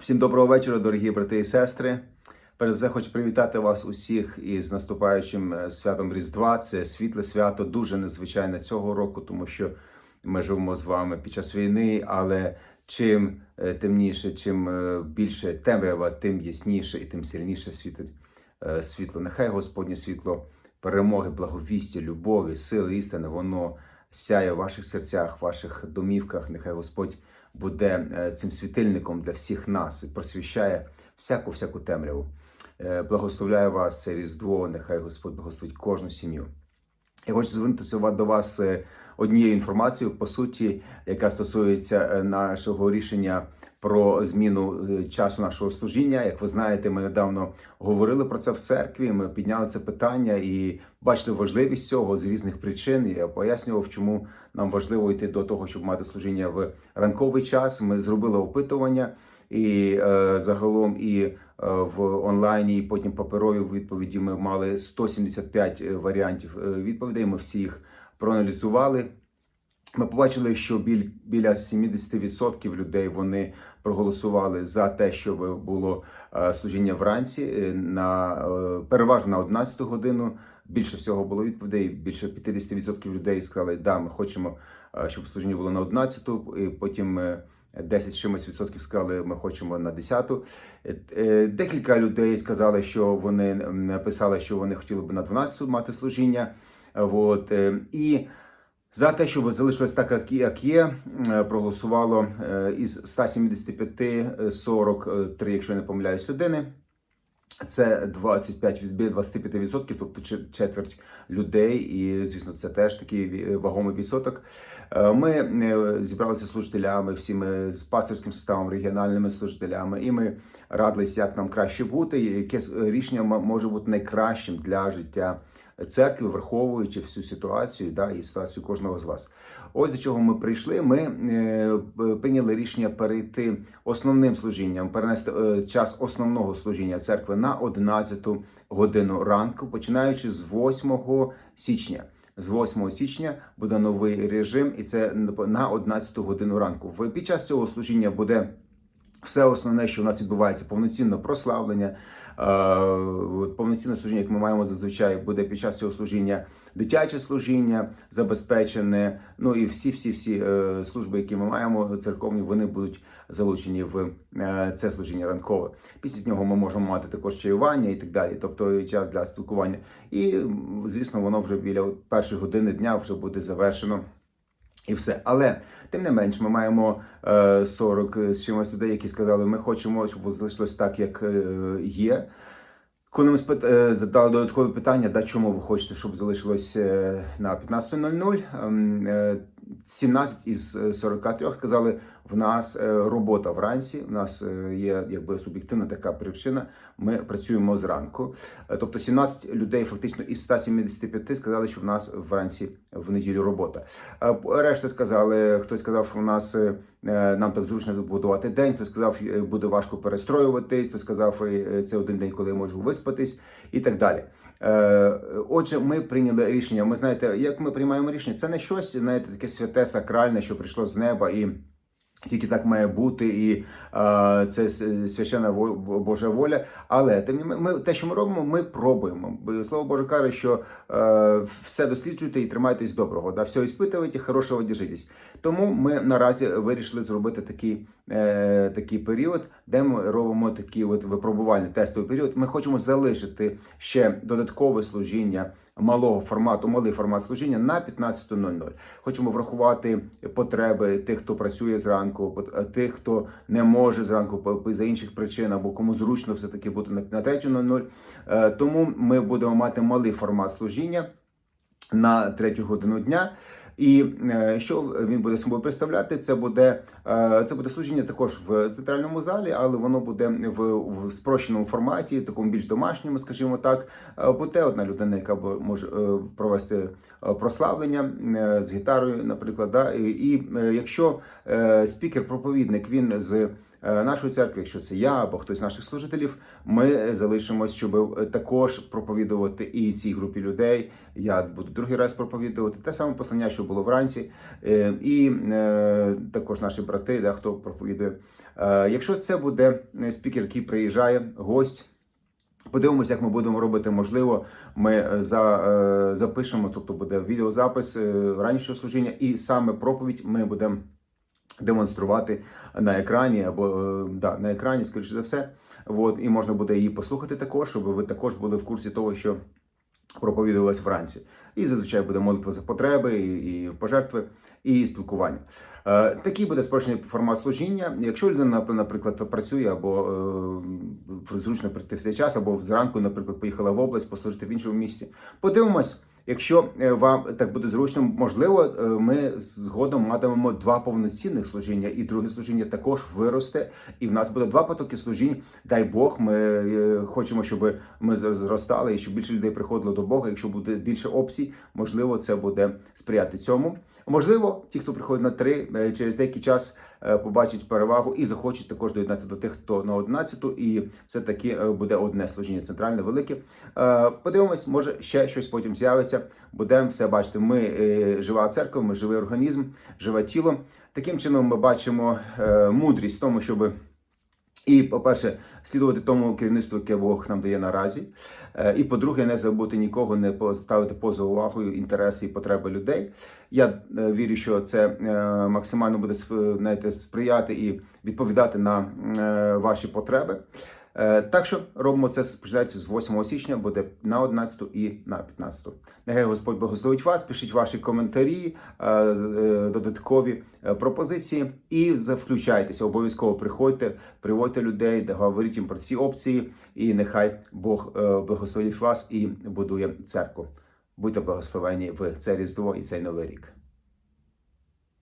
Всім доброго вечора, дорогі брати і сестри. Перш за все, хочу привітати вас усіх із наступаючим е, святом Різдва. Це світле свято, дуже незвичайне цього року, тому що ми живемо з вами під час війни. Але чим е, темніше, чим е, більше темрява, тим ясніше і тим сильніше світить світло. Нехай Господнє світло перемоги, благовістя, любові, сили, істини, воно сяє в ваших серцях, в ваших домівках. Нехай Господь буде е, цим світильником для всіх нас і просвіщає всяку всяку темряву. Е, Благословляю вас Різдво, нехай Господь благословить кожну сім'ю. Я хочу звернутися до вас е, однією інформацією, по суті, яка стосується нашого рішення про зміну е, часу нашого служіння. Як ви знаєте, ми недавно говорили про це в церкві. Ми підняли це питання і бачили важливість цього з різних причин. Я пояснював, чому нам важливо йти до того, щоб мати служіння в ранковий час. Ми зробили опитування і е, загалом і е, в онлайні, і потім паперові відповіді ми мали 175 варіантів е, відповідей. Ми всі їх проаналізували. Ми побачили, що біль, біля 70% людей вони проголосували за те, щоб було е, служіння вранці е, на е, переважно на 11 годину. Більше всього було відповідей. Більше 50% людей сказали, да, ми хочемо, щоб служіння було на 11, і потім. е, 10 з чимось відсотків сказали, ми хочемо на 10. Е, е, Декілька людей сказали, що вони написали, що вони хотіли б на 12 мати служіння. От. І за те, щоб залишилось так, як- є, е, проголосувало е, із 175 е, 43, якщо я не помиляюсь, людини. Це 25 від біля 25%, тобто четверть людей, і звісно, це теж такий вагомий відсоток. Е, Ми зібралися з служителями, всі з пасторським составом, регіональними служителями, і ми радилися, як нам краще бути, яке рішення може бути найкращим для життя церкви, враховуючи всю ситуацію да, і ситуацію кожного з вас. Ось до чого ми прийшли. Ми е, прийняли рішення перейти основним служінням, перенести е, час основного служіння церкви на 11 годину ранку, починаючи з 8 січня. З 8 січня буде новий режим, і це на 11 годину ранку. Під час цього служіння буде все основне, що у нас відбувається, повноцінне прославлення, е, повноцінне служіння, як ми маємо зазвичай, буде під час цього служіння дитяче служіння забезпечене. Ну і всі, всі, всі е, служби, які ми маємо, церковні, вони будуть залучені в е, це служіння ранкове. Після нього ми можемо мати також чаювання і так далі, тобто час для спілкування. І звісно, воно вже біля першої години дня вже буде завершено. І все. Але тим не менш, ми маємо е, 40 з чимось людей, які сказали, ми хочемо, щоб залишилось так, як е, є. Коли ми спит... е, задали додаткове питання, да, чому ви хочете, щоб залишилось е, на 15.00, ем, е, 17 із е, 43 сказали, в нас е, робота вранці, в нас е, є якби суб'єктивна така причина, ми працюємо зранку. Е, Тобто 17 людей фактично із 175 сказали, що в нас вранці в неділю робота. Решта сказали, хтось сказав, у нас нам так зручно будувати день, хтось сказав, буде важко перестроюватись, хтось сказав, це один день, коли я можу виспатись, і так далі. Отже, ми прийняли рішення. Ми знаєте, як ми приймаємо рішення, це не щось, знаєте, таке святе, сакральне, що прийшло з неба і. Тільки так має бути, і е, це священна Божа воля. Але не ми те, що ми робимо, ми пробуємо. Слово Боже каже, що е, все досліджуйте і тримайтесь доброго. Да? Все іспитуйте, хорошого держитесь. Тому ми наразі вирішили зробити такий, е, такий період, де ми робимо такий от випробувальний тестовий період. Ми хочемо залишити ще додаткове служіння малого формату, малий формат служіння на 15.00. Хочемо врахувати потреби тих, хто працює зранку, е, тих, хто не може зранку за інших причин, або кому зручно все таки бути на, на 3.00. Е, Тому ми будемо мати малий формат служіння на третю годину дня. І е, що він буде собою представляти? Це буде е, це буде служіння також в центральному залі, але воно буде в, в спрощеному форматі, такому більш домашньому, скажімо так. Е, Буде одна людина, яка може провести прославлення з гітарою, наприклад. Да? І, і якщо спікер-проповідник він з нашої церкви, якщо це я або хтось з наших служителів, ми залишимось, щоб е, також проповідувати і цій групі людей. Я буду другий раз проповідувати те саме послання, що було вранці, Е, і е, також наші брати, да, хто проповідує. Е, Якщо це буде е, спікер, який приїжджає, гость. Подивимося, як ми будемо робити. Можливо, ми е, за, е, запишемо, тобто буде відеозапис е, ранішнього служіння, і саме проповідь ми будемо демонструвати на екрані або е, да, на екрані, скоріше за все. От, і можна буде її послухати також, щоб ви також були в курсі того, що проповідувалась вранці. І зазвичай буде молитва за потреби, і, і пожертви, і спілкування. Е, такий буде спрощений формат служіння. Якщо людина, наприклад, працює або е, зручно прийти в цей час, або зранку, наприклад, поїхала в область послужити в іншому місті. Подивимось. Якщо е, вам так буде зручно, можливо, е, ми згодом матимемо два повноцінних служіння, і друге служіння також виросте, і в нас буде два потоки служінь. Дай Бог, ми е, хочемо, щоб ми зростали і щоб більше людей приходило до Бога. Якщо буде більше опцій, можливо, це буде сприяти цьому. Можливо, ті, хто приходить на три, через деякий час е, побачать перевагу і захочуть також доєднатися до тих, хто на 11 і все таки е, буде одне служіння центральне, велике. Е, Подивимось, може ще щось потім з'явиться. Будемо все бачити. Ми жива церква, ми живий організм, живе тіло. Таким чином, ми бачимо мудрість в тому, щоб і, по-перше, слідувати тому керівництву, яке Бог нам дає наразі. Е, І по-друге, не забути нікого, не поставити поза увагою інтереси і потреби людей. Я е, вірю, що це е, максимально буде знаєте, сприяти і відповідати на ваші потреби. Е, Так що робимо це починається з 8 січня, буде на 11 і на 15. Нехай Господь благословить вас, пишіть ваші коментарі, е, е, додаткові пропозиції і включайтеся. Обов'язково приходьте, приводьте людей, де говоріть їм про ці опції, і нехай Бог благословить вас і будує церкву. Будьте благословені в це Різдво і цей новий рік.